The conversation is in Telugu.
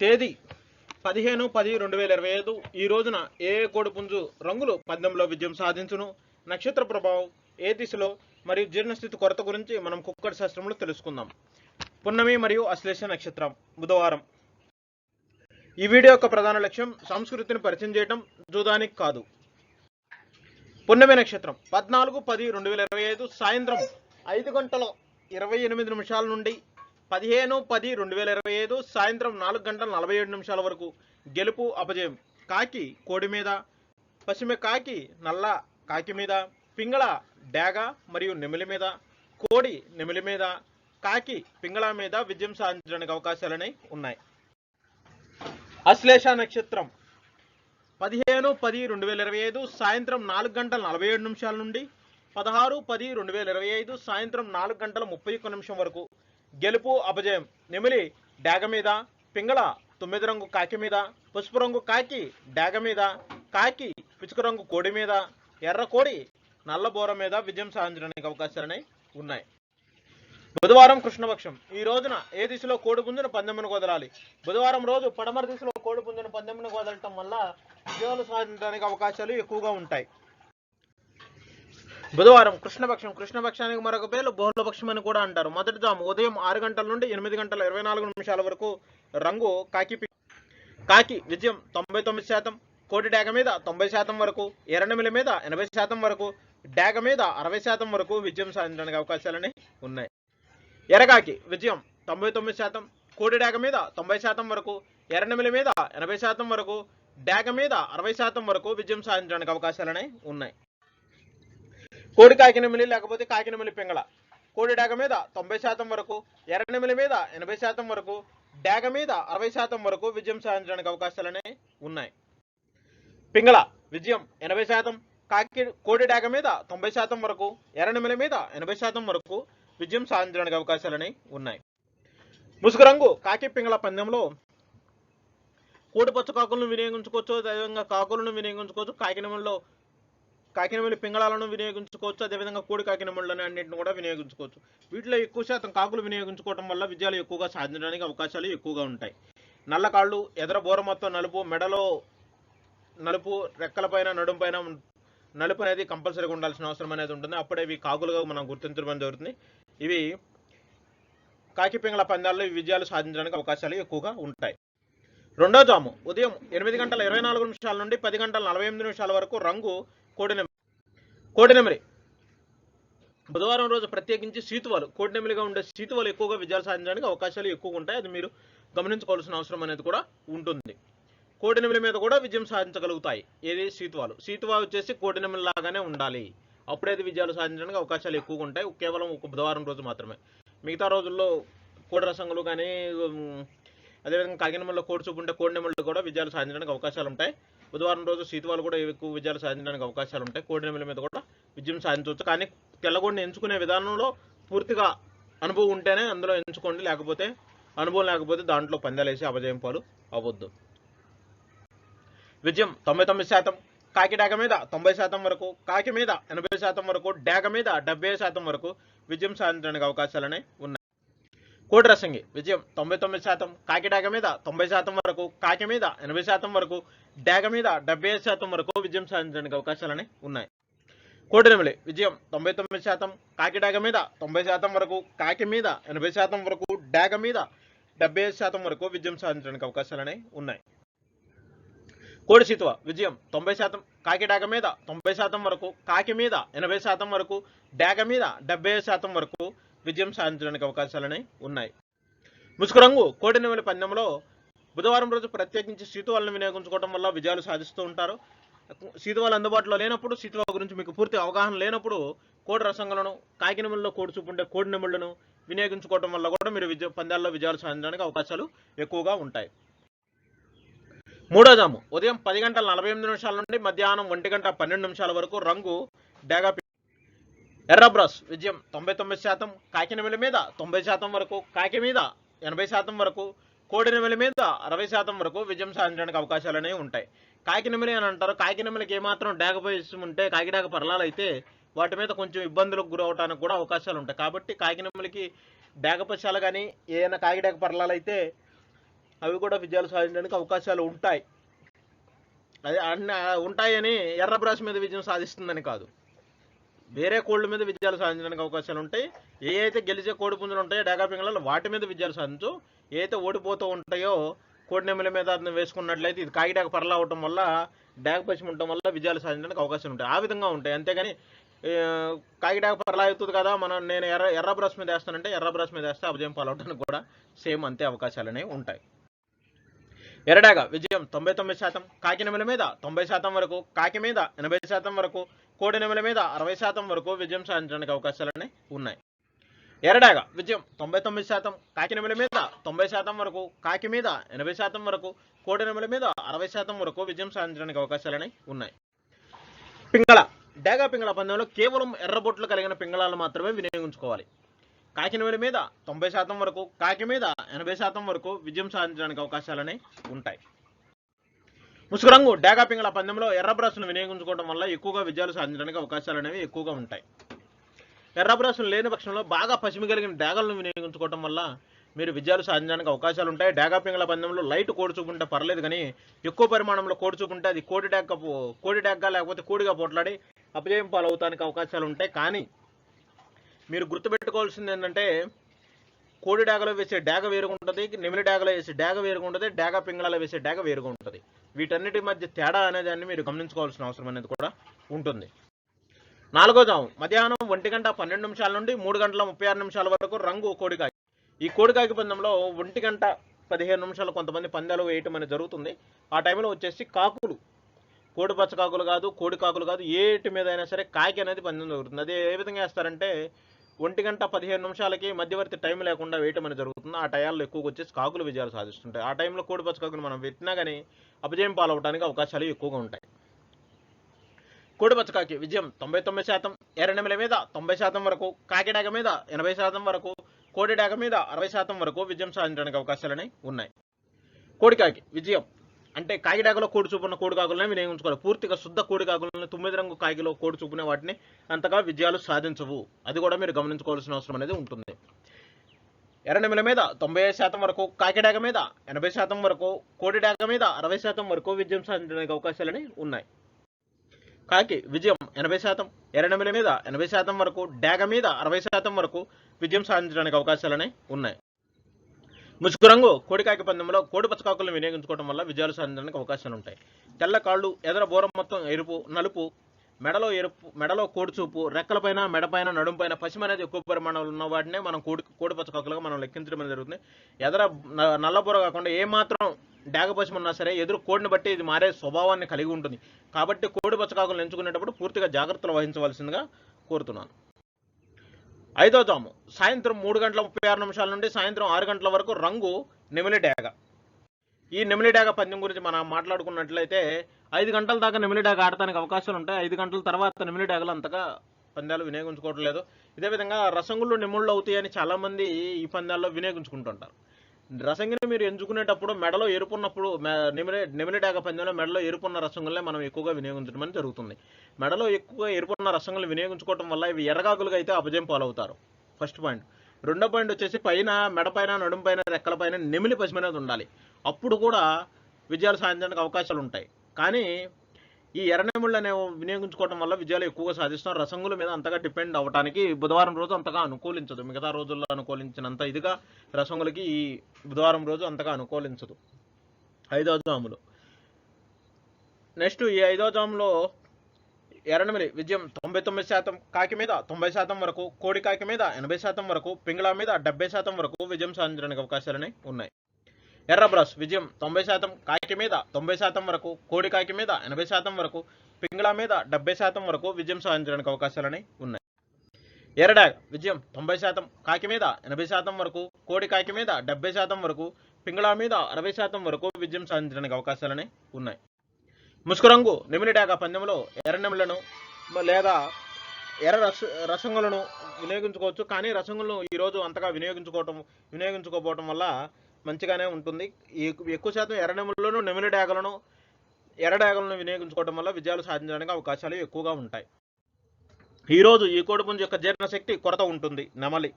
తేదీ పదిహేను పది రెండు వేల ఇరవై ఐదు. ఈ రోజున ఏ కోడిపుంజు రంగులు పద్యంలో విజయం సాధించును? నక్షత్ర ప్రభావం ఏ దిశలో? మరియు జీర్ణస్థితి కొరత గురించి మనం కుక్కడి శాస్త్రంలో తెలుసుకుందాం. పున్నమి మరియు అశ్లేష నక్షత్రం బుధవారం. ఈ వీడియో యొక్క ప్రధాన లక్ష్యం సంస్కృతిని పరిచయం చేయడం జూదానికి కాదు. పున్నమి నక్షత్రం పద్నాలుగు పది రెండు వేల ఇరవై ఐదు సాయంత్రం ఐదు గంటల ఇరవై ఎనిమిది నిమిషాల నుండి పదిహేను పది రెండు వేల ఇరవై ఐదు సాయంత్రం నాలుగు గంటల నలభై ఏడు నిమిషాల వరకు గెలుపు అపజయం. కాకి కోడి మీద పశ్చిమ కాకి నల్ల కాకి మీద పింగళ డేగ మరియు నెమిలి మీద కోడి నెమిలి మీద కాకి పింగళ మీద విజయం సాధించడానికి అవకాశాలని ఉన్నాయి. అశ్లేష నక్షత్రం. పదిహేను పది రెండు వేల ఇరవై ఐదు సాయంత్రం నాలుగు గంటల నలభై ఏడు నిమిషాల నుండి పదహారు పది రెండు వేల ఇరవై ఐదు సాయంత్రం నాలుగు గంటల ముప్పై ఒక్క నిమిషం వరకు గెలుపు అపజయం. నెమిలి డాగ మీద. పింగళ తొమ్మిది రంగు కాకి మీద. పసుపు రంగు కాకి డాగ మీద. కాకి పిచుక రంగు కోడి మీద. ఎర్ర కోడి నల్ల బోర మీద విజయం సాధించడానికి అవకాశాలనే ఉన్నాయి. బుధవారం కృష్ణపక్షం. ఈ రోజున ఏ దిశలో కోడి పుంజును పందెమును కుదరాలి బుధవారం రోజు పడమర దిశలో కోడి పుంజును పందెమును కుదరటం వల్ల విజయాలు సాధించడానికి అవకాశాలు ఎక్కువగా ఉంటాయి. బుధవారం కృష్ణపక్షం కృష్ణపక్షానికి మరొక పేరు బహుళపక్షం అని కూడా అంటారు. మొదటి జాము ఉదయం ఆరు గంటల నుండి ఎనిమిది గంటల ఇరవై నాలుగు నిమిషాల వరకు రంగు కాకి పి- కాకి విజయం తొంభై తొమ్మిది శాతం కోటి డాగ మీద తొంభై శాతం వరకు ఎర్రనెమిలి మీద ఎనభై శాతం వరకు డాగ మీద అరవై శాతం వరకు విజయం సాధించడానికి అవకాశాలని ఉన్నాయి. ఎరగాకి విజయం తొంభై తొమ్మిది శాతం కోడి డాగ మీద తొంభై శాతం వరకు ఎర్రనెమిలి మీద ఎనభై శాతం వరకు డాగ మీద అరవై శాతం వరకు విజయం సాధించడానికి అవకాశాలనే ఉన్నాయి. కోడి కాకినెమిలి లేకపోతే కాకినెమిలి పింగళ. కోడి డాగ మీద తొంభై శాతం వరకు ఎర్రనెమిలి మీద ఎనభై శాతం వరకు డాగ మీద అరవై శాతం వరకు విజయం సాధించడానికి అవకాశాలనే ఉన్నాయి. పింగళ విజయం ఎనభై శాతం కాకి కోడి డాగ మీద తొంభై శాతం వరకు ఎర్రనెమిలి మీద ఎనభై శాతం వరకు విజయం సాధించడానికి అవకాశాలని ఉన్నాయి. ముసుగు రంగు కాకి పింగళ పందెంలో కోడి పచ్చ కాకులను వినియోగించుకోవచ్చు అదేవిధంగా కాకులను వినియోగించుకోవచ్చు కాకినెమల్లో కాకినమిలి పింగళాలను వినియోగించుకోవచ్చు అదేవిధంగా కోడి కాకినమిళ్ళని అన్నింటిని కూడా వినియోగించుకోవచ్చు. వీటిలో ఎక్కువ శాతం కాకులు వినియోగించుకోవడం వల్ల విజయాలు ఎక్కువగా సాధించడానికి అవకాశాలు ఎక్కువగా ఉంటాయి. నల్ల కాళ్ళు ఎదర బోర మొత్తం నలుపు మెడలో నలుపు రెక్కలపైన నడుంపైన నలుపు అనేది కంపల్సరీగా ఉండాల్సిన అవసరం అనేది ఉంటుంది. అప్పుడే ఇవి కాకులుగా మనం గుర్తించడం జరుగుతుంది. ఇవి కాకి పింగళ పందాల్లో ఈ విజయాలు సాధించడానికి అవకాశాలు ఎక్కువగా ఉంటాయి. రెండో జాము. ఉదయం ఎనిమిది గంటల ఇరవై నాలుగు నిమిషాల నుండి పది గంటల నలభై ఎనిమిది నిమిషాల వరకు రంగు కోడిని కోడినెమిలి బుధవారం రోజు ప్రత్యేకించి సీతువాలు. కోడినెమిలిగా ఉండే సీతువాలు ఎక్కువగా విజయాలు సాధించడానికి అవకాశాలు ఎక్కువగా ఉంటాయి. అది మీరు గమనించుకోవాల్సిన అవసరం అనేది కూడా ఉంటుంది. కోడినెమిలి మీద కూడా విజయం సాధించగలుగుతాయి. ఏది? సీతువాలు. సీతువా వచ్చేసి కోడినెమిలి లాగానే ఉండాలి. అప్పుడే అది విజయాలు సాధించడానికి అవకాశాలు ఎక్కువగా ఉంటాయి. కేవలం ఒక బుధవారం రోజు మాత్రమే. మిగతా రోజుల్లో కోడి రసంగులు కానీ అదేవిధంగా కాకినమల్లో కోడి చూపు ఉంటే కోడినెమళ్ళు కూడా విజయాలు సాధించడానికి అవకాశాలు ఉంటాయి. బుధవారం రోజు సీతువాలు కూడా ఎక్కువ విజయాలు సాధించడానికి అవకాశాలు ఉంటాయి. కోడినెమల మీద కూడా విజయం సాధించవచ్చు. కానీ తెల్లగొండ ఎంచుకునే విధానంలో పూర్తిగా అనుభవం ఉంటేనే అందులో ఎంచుకోండి. లేకపోతే అనుభవం లేకపోతే దాంట్లో పందాలేసి అపజయం పాలు అవ్వద్దు. విజయం తొంభై తొమ్మిది శాతం కాకి డాగ మీద తొంభై శాతం వరకు కాకి మీద ఎనభై శాతం వరకు డాగ మీద డెబ్బై శాతం వరకు విజయం సాధించడానికి అవకాశాలనే ఉన్నాయి. కోటి రసంగి. విజయం తొంభై తొమ్మిది శాతం కాకి డాగ మీద తొంభై శాతం వరకు కాకి మీద ఎనభై శాతం వరకు డాగ మీద డెబ్బై ఐదు శాతం వరకు విజయం సాధించడానికి అవకాశాలని ఉన్నాయి. కోడినెమిలి విజయం తొంభై తొమ్మిది శాతం కాకి డాగ మీద తొంభై శాతం వరకు కాకి మీద ఎనభై శాతం వరకు డాగ మీద డెబ్బై ఐదు శాతం వరకు విజయం సాధించడానికి అవకాశాలని ఉన్నాయి. కోడి సీతువ విజయం తొంభై శాతం కాకి డాగ మీద తొంభై శాతం వరకు కాకి మీద ఎనభై శాతం వరకు డాగ మీద డెబ్బై శాతం వరకు విజయం సాధించడానికి అవకాశాలనే ఉన్నాయి. ముసుగు రంగు కోడి నెమలి పందెంలో బుధవారం రోజు ప్రత్యేకించి సీతువాలను వినియోగించుకోవడం వల్ల విజయాలు సాధిస్తూ ఉంటారు. సీతువాలు అందుబాటులో లేనప్పుడు సీతువా గురించి మీకు పూర్తి అవగాహన లేనప్పుడు కోడి రసంగులను కాకినెమల్లో కోడి చూపుండే కోడి నెమళ్ళను వినియోగించుకోవడం వల్ల కూడా మీరు విజయ పందాల్లో విజయాలు సాధించడానికి అవకాశాలు ఎక్కువగా ఉంటాయి. మూడో జాము ఉదయం పది గంటల నలభై ఎనిమిది నిమిషాల నుండి మధ్యాహ్నం ఒంటి గంట పన్నెండు నిమిషాల వరకు రంగు డేగా ఎర్రబ్రస్ విజయం తొంభై తొమ్మిది శాతం కాకినెమిలి మీద తొంభై శాతం వరకు కాకి మీద ఎనభై శాతం వరకు కోడినెమిలి మీద అరవై శాతం వరకు విజయం సాధించడానికి అవకాశాలు అనేవి ఉంటాయి. కాకినెమిలి అని అంటారు. కాకినెమిలికి ఏమాత్రం డాగ ఉంటే కాకిడాక పరలాలు అయితే వాటి మీద కొంచెం ఇబ్బందులకు గురవడానికి కూడా అవకాశాలు ఉంటాయి. కాబట్టి కాకినెమిలికి డాగపశాలు కానీ ఏదైనా కాకిడాక పరలాలు అయితే అవి కూడా విజయాలు సాధించడానికి అవకాశాలు ఉంటాయి. అదే అన్న ఉంటాయని ఎర్రబ్రాస్ మీద విజయం సాధిస్తుందని కాదు. వేరే కోళ్ళ మీద విజయాలు సాధించడానికి అవకాశాలు ఉంటాయి. ఏ అయితే గెలిచే కోడి పుంజులు ఉంటాయో డేగా పింగళాలు వాటి మీద విజయాలు సాధించు. ఏ అయితే ఓడిపోతూ ఉంటాయో కోడి నెమ్మల మీద అతను వేసుకున్నట్లయితే ఇది కాగిడాకు పరలా అవటం వల్ల డాగ్ పశ్చిమ ఉండటం వల్ల విజయాలు సాధించడానికి అవకాశం ఉంటాయి. ఆ విధంగా ఉంటాయి. అంతేగాని ఏ, కాకిడాక పరలా అవుతుంది కదా మనం నేను ఎర్ర ఎర్ర బ్రష్ మీద వేస్తానంటే ఎర్ర బ్రష్ మీద వేస్తే అభజయం పాలవడానికి కూడా సేమ్ అంతే అవకాశాలు అనేవి ఉంటాయి. ఎరడాగ విజయం తొంభై తొమ్మిది శాతం కాకి నెమల మీద తొంభై శాతం వరకు కాకి మీద ఎనభై శాతం వరకు కోడి నెమల మీద అరవై శాతం వరకు విజయం సాధించడానికి అవకాశాలనే ఉన్నాయి. ఎరడాగ విజయం తొంభై తొమ్మిది శాతం కాకి నెమల మీద తొంభై శాతం వరకు కాకి మీద ఎనభై శాతం వరకు కోడి నెమల మీద అరవై శాతం వరకు విజయం సాధించడానికి అవకాశాలనే ఉన్నాయి. పింగళ డేగా పింగళ పందెంలో కేవలం ఎర్రబొట్లు కలిగిన పింగళాలు మాత్రమే వినియోగించుకోవాలి. కాకినవేలి మీద తొంభై శాతం వరకు కాకి మీద ఎనభై శాతం వరకు విజయం సాధించడానికి అవకాశాలనే ఉంటాయి. ముసుగురంగు డేగా పింగళ పందెంలో ఎర్ర బ్రష్ను వినియోగించుకోవడం వల్ల ఎక్కువగా విజయాలు సాధించడానికి అవకాశాలు అనేవి ఎక్కువగా ఉంటాయి. ఎర్ర బ్రష్ను లేని పక్షంలో బాగా పసిమి కలిగిన డేగలను వినియోగించుకోవడం వల్ల మీరు విజయాలు సాధించడానికి అవకాశాలు ఉంటాయి. డేగా పింగళ పందెంలో లైట్ కోడి చూపుంటే పర్లేదు కానీ ఎక్కువ పరిమాణంలో కోడి చూపుంటే అది కోడి డాగ్గ కోడి డాగ్గా లేకపోతే కోడిగా పోట్లాడి అపజయం పాలవుతానికి అవకాశాలు ఉంటాయి. కానీ మీరు గుర్తుపెట్టుకోవాల్సింది ఏంటంటే కోడి డాగలో వేసే డాగ వేరుగా ఉంటుంది నెమిలి డాగలో వేసే డాగ వేరుగా ఉంటుంది డాగ పింగళాలో వేసే డాగ వేరుగా ఉంటుంది వీటన్నిటి మధ్య తేడా అనేదాన్ని మీరు గమనించుకోవాల్సిన అవసరం అనేది కూడా ఉంటుంది. నాలుగో జాము. మధ్యాహ్నం ఒంటి గంట పన్నెండు నిమిషాల నుండి మూడు గంటల ముప్పై ఆరు నిమిషాల వరకు రంగు కోడికాయ. ఈ కోడికాకి పందెంలో ఒంటి గంట పదిహేను నిమిషాలు కొంతమంది పందాలు వేయటం అనేది జరుగుతుంది. ఆ టైంలో వచ్చేసి కాకులు. కోడి పచ్చ కాకులు కాదు కోడి కాకులు కాదు ఏటి మీద అయినా సరే కాకి అనేది పందెం జరుగుతుంది. అదే ఏ విధంగా వేస్తారంటే ఒంటి గంట పదిహేను నిమిషాలకి మధ్యవర్తి టైం లేకుండా వేయటం అనేది జరుగుతుంది. ఆ టయాల్లో ఎక్కువగా వచ్చేసి కాకులు విజయాలు సాధిస్తుంటాయి. ఆ టైంలో కోడిపచ్చ కాకులు మనం పెట్టినా కానీ అపజయం పాలవడానికి అవకాశాలు ఎక్కువగా ఉంటాయి. కోడిపచ్చకాకి విజయం తొంభై తొమ్మిది శాతం ఎర్రనెమల మీద తొంభై శాతం వరకు కాకిడాగ మీద ఎనభై శాతం వరకు కోడిడాక మీద అరవై శాతం వరకు విజయం సాధించడానికి అవకాశాలని ఉన్నాయి. కోడికాకి విజయం అంటే కాకిడాకలో కోడి చూపున్న కోడి కాకులనే వినియోగించుకోవాలి పూర్తిగా శుద్ధ కోడి కాకులను తొమ్మిది రంగు కాకిలో కోడి చూపునే వాటిని అంతగా విజయాలు సాధించవు. అది కూడా మీరు గమనించుకోవాల్సిన అవసరం అనేది ఉంటుంది. ఎర్రనెమల మీద తొంభై శాతం వరకు కాకిడాక మీద ఎనభై శాతం వరకు కోడి డాక మీద అరవై శాతం వరకు విజయం సాధించడానికి అవకాశాలని ఉన్నాయి. కాకి విజయం ఎనభై శాతం ఎర్రనెమల మీద ఎనభై శాతం వరకు డాగ మీద అరవై శాతం వరకు విజయం సాధించడానికి అవకాశాలనే ఉన్నాయి. ముసుగు రంగు కోడికాకి పందెంలో కోడి పచ్చకాకులను వినియోగించుకోవడం వల్ల విజయాలు సాధించడానికి అవకాశాలు ఉంటాయి తెల్ల కాళ్ళు ఎదర బోరం మొత్తం ఎరుపు నలుపు మెడలో ఎరుపు మెడలో కోడిచూపు రెక్కలపైన మెడపైన నడుంపైన పశ్చిమ అనేది ఎక్కువ పరిమాణంలో ఉన్న వాటినే మనం కోడి కోడి పచ్చకాకులుగా మనం లెక్కించడం జరుగుతుంది. ఎదర నల్లబూర కాకుండా ఏ మాత్రం డాగ పశ్చిమ ఉన్నా సరే ఎదురు కోడిని బట్టి ఇది మారే స్వభావాన్ని కలిగి ఉంటుంది. కాబట్టి కోడి పచ్చకాకులను ఎంచుకునేటప్పుడు పూర్తిగా జాగ్రత్తలు వహించవలసిందిగా కోరుతున్నాను. ఐదో జాము సాయంత్రం మూడు గంటల ముప్పై ఆరు నిమిషాల నుండి సాయంత్రం ఆరు గంటల వరకు రంగు నెమిలి డాగ. ఈ నెమిలి డాగ పందెం గురించి మనం మాట్లాడుకున్నట్లయితే ఐదు గంటల దాకా నెమిలి ఆడటానికి అవకాశాలు ఉంటాయి. ఐదు గంటల తర్వాత నెమిలిడేగలు అంతగా పందాలు వినియోగించుకోవట్లేదు. ఇదే విధంగా రసంగులు నిమ్ముళ్ళు అవుతాయని చాలామంది ఈ పందాల్లో వినియోగించుకుంటుంటారు. రసంగిని మీరు ఎంచుకునేటప్పుడు మెడలో ఎరుపున్నప్పుడు మె- నెమిలి నెమిలి పందెంలో మెడలో ఎరుపున్న రసంగులనే మనం ఎక్కువగా వినియోగించడం అనేది జరుగుతుంది. మెడలో ఎక్కువగా ఎరుపున్న రసంగులు వినియోగించుకోవడం వల్ల ఇవి ఎర్రగాకులుగా అయితే అపజయం పాలవుతారు. First point. రెండో పాయింట్ వచ్చేసి పైన మెడపైన నడుంపైన రెక్కలపైన నెమిలి పశ్చిమ ఉండాలి. అప్పుడు కూడా విజయాలు సాధించడానికి అవకాశాలు ఉంటాయి కానీ ఈ ఎర్రనెముళ్ళు వినియోగించుకోవడం వల్ల విజయాలు ఎక్కువగా సాధిస్తున్నారు రసంగుల మీద అంతగా డిపెండ్ అవ్వడానికి బుధవారం రోజు అంతగా అనుకూలించదు. మిగతా రోజుల్లో అనుకూలించినంత ఇదిగా రసంగులకి ఈ బుధవారం రోజు అంతగా అనుకూలించదు. ఐదో జాములు. నెక్స్ట్ ఈ ఐదో జాములో ఎర్రనమిలి విజయం తొంభై తొమ్మిది శాతం కాకి మీద తొంభై శాతం వరకు కోడి కాకి మీద ఎనభై శాతం వరకు పింగళ మీద డెబ్బై శాతం వరకు విజయం సాధించడానికి అవకాశాలని ఉన్నాయి. ఎర్ర బ్రష్ విజయం తొంభై శాతం కాకి మీద తొంభై శాతం వరకు కోడి కాకి మీద ఎనభై శాతం వరకు పింగళ మీద డెబ్బై శాతం వరకు విజయం సాధించడానికి అవకాశాలని ఉన్నాయి. ఎర్రడాగ్ విజయం తొంభై శాతం కాకి మీద ఎనభై శాతం వరకు కోడి కాకి మీద డెబ్బై శాతం వరకు పింగళ మీద అరవై శాతం వరకు విజయం సాధించడానికి అవకాశాలని ఉన్నాయి. ముసుకురంగు నిమిలి డాగ పందెంలో ఎర్ర నిమిలను లేదా ఎర్ర రస రసంగులను వినియోగించుకోవచ్చు. కానీ రసంగులను ఈరోజు అంతగా వినియోగించుకోవటం వినియోగించుకోకపోవటం వల్ల మంచిగానే ఉంటుంది. ఎక్కువ శాతం ఎర్ర నెమలను నెమిలి డాగలను ఎర్ర డాగలను వినియోగించుకోవడం వల్ల విజయాలు సాధించడానికి అవకాశాలు ఎక్కువగా ఉంటాయి. ఈరోజు ఈ కోడిపుంజు యొక్క జీర్ణశక్తి కొరత ఉంటుంది. నెమలి.